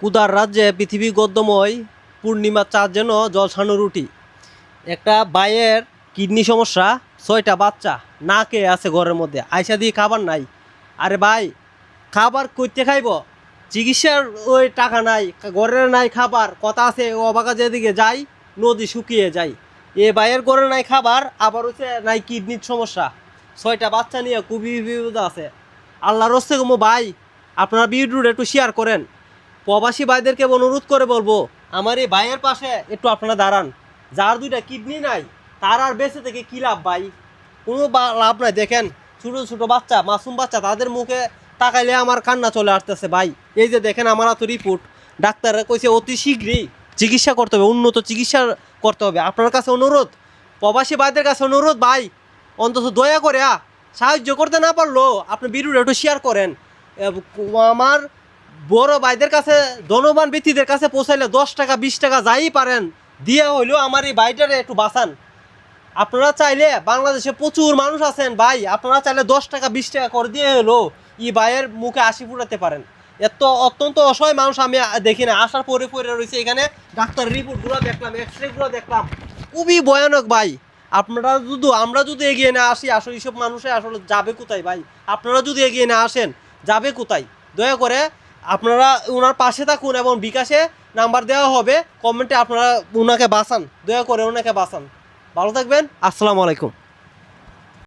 কুদার রাজ্যে পৃথিবী গদ্যময় পূর্ণিমা চাঁদ যেন জলসানো রুটি। একটা বাইয়ের কিডনি সমস্যা, ছয়টা বাচ্চা না কে আছে ঘরের মধ্যে, আইসা দিয়ে খাবার নাই। আরে ভাই, খাবার করতে খাইব? চিকিৎসার ওই টাকা নাই, ঘরের নাই খাবার, কথা আছে অবাকা যেদিকে যাই, নদী শুকিয়ে যায়। এ ভাইয়ের ঘরে নাই খাবার, আবার হচ্ছে নাই কিডনির সমস্যা। ছয়টা বাচ্চা নিয়ে খুবই বিপদ আছে। আল্লাহর হস্তে গো ভাই, আপনারা ভিডিওটা একটু শেয়ার করেন। প্রবাসী ভাইদেরকে অনুরোধ করে বলব, আমার এই ভাইয়ের পাশে একটু আপনারা দাঁড়ান। যার দুইটা কিডনি নাই, তার আর বেঁচে থেকে কী লাভ ভাই? কোনো লাভ নাই, দেখেন, ছোটো ছোটো বাচ্চা, মাসুম বাচ্চা, তাদের মুখে তাকাইলে আমার কান্না চলে আসতেছে ভাই। এই যে দেখেন, আমার এত রিপোর্ট ডাক্তাররা কইছে অতি শীঘ্রই চিকিৎসা করতে হবে, উন্নত চিকিৎসা করতে হবে। আপনার কাছে অনুরোধ, প্রবাসী ভাইদের কাছে অনুরোধ ভাই, অন্তত দয়া করে সাহায্য করতে না পারল আপনি ভিডিওটা একটু শেয়ার করেন। আমার বড় ভাইদের কাছে, ধনবান ব্যক্তিদের কাছে পৌঁছাইলে দশ টাকা, বিশ টাকা যাই পারেন, দিয়ে হইলেও আমার এই ভাইটারে একটু বাঁচান। আপনারা চাইলে বাংলাদেশে প্রচুর মানুষ আছেন ভাই, আপনারা চাইলে দশ টাকা, বিশ টাকা করে দিয়ে হলো ই ভাইয়ের মুখে আসি ফুটাতে পারেন। এত অত্যন্ত অসহায় মানুষ আমি দেখি না, আসার পরে পরে রয়েছে এখানে। ডাক্তার রিপোর্টগুলো দেখলাম এক্স রেগুলো দেখলাম। খুবই ভয়ানক ভাই। আপনারা যদি, আমরা যদি এগিয়ে না আসি, আসলে এইসব মানুষে আসলে যাবে কোথায় ভাই? আপনারা যদি এগিয়ে না আসেন, যাবে কোথায়? দয়া করে আপনারা ওনার পাশে থাকুন এবং বিকাশে নাম্বার দেওয়া হবে, কমেন্টে আপনারা ওনাকে বাঁচান। দয়া করে ওনাকে বাঁচান। ভালো থাকবেন, আসসালামু আলাইকুম।